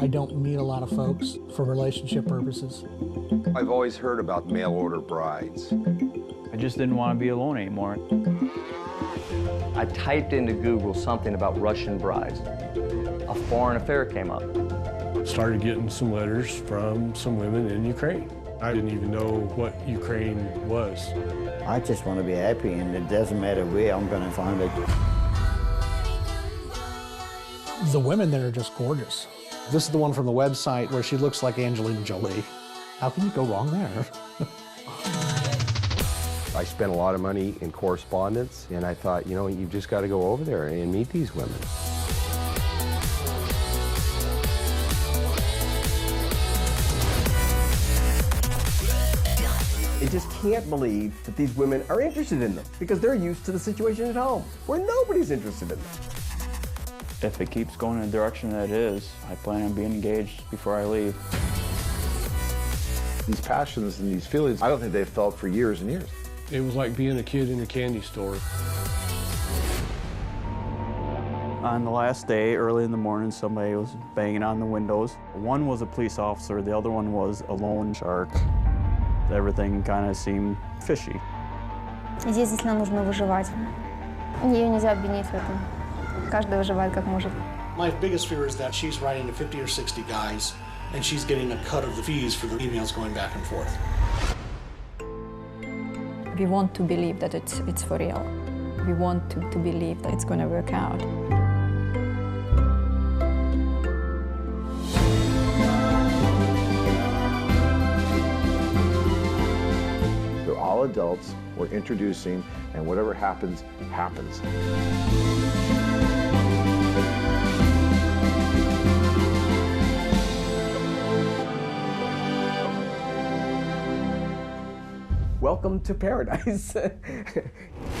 I don't meet a lot of folks for relationship purposes. I've always heard about mail order brides. I just didn't want to be alone anymore. I typed into Google something about Russian brides. A foreign affair came up. Started getting some letters from some women in Ukraine. I didn't even know what Ukraine was. I just want to be happy, and it doesn't matter where I'm going to find it. The women there are just gorgeous. This is the one from the website where she looks like Angelina Jolie. How can you go wrong there? I spent a lot of money in correspondence, and I thought, you know, you've just got to go over there and meet these women. They just can't believe that these women are interested in them because they're used to the situation at home where nobody's interested in them. If it keeps going in the direction that it is, I plan on being engaged before I leave. These passions and these feelings, I don't think they've felt for years and years. It was like being a kid in a candy store. On the last day, early in the morning, somebody was banging on the windows. One was a police officer, the other one was a loan shark. Everything kind of seemed fishy. Здесь действительно нужно выживать. Ее нельзя обвинить в этом. Каждый выживает как может. My biggest fear is that she's writing to 50 or 60 guys and she's getting a cut of the fees for the emails going back and forth. We want to believe that it's, it's for real. We want to, to believe that it's going to work out. They're all adults. We're introducing, and whatever happens, happens. Welcome to paradise.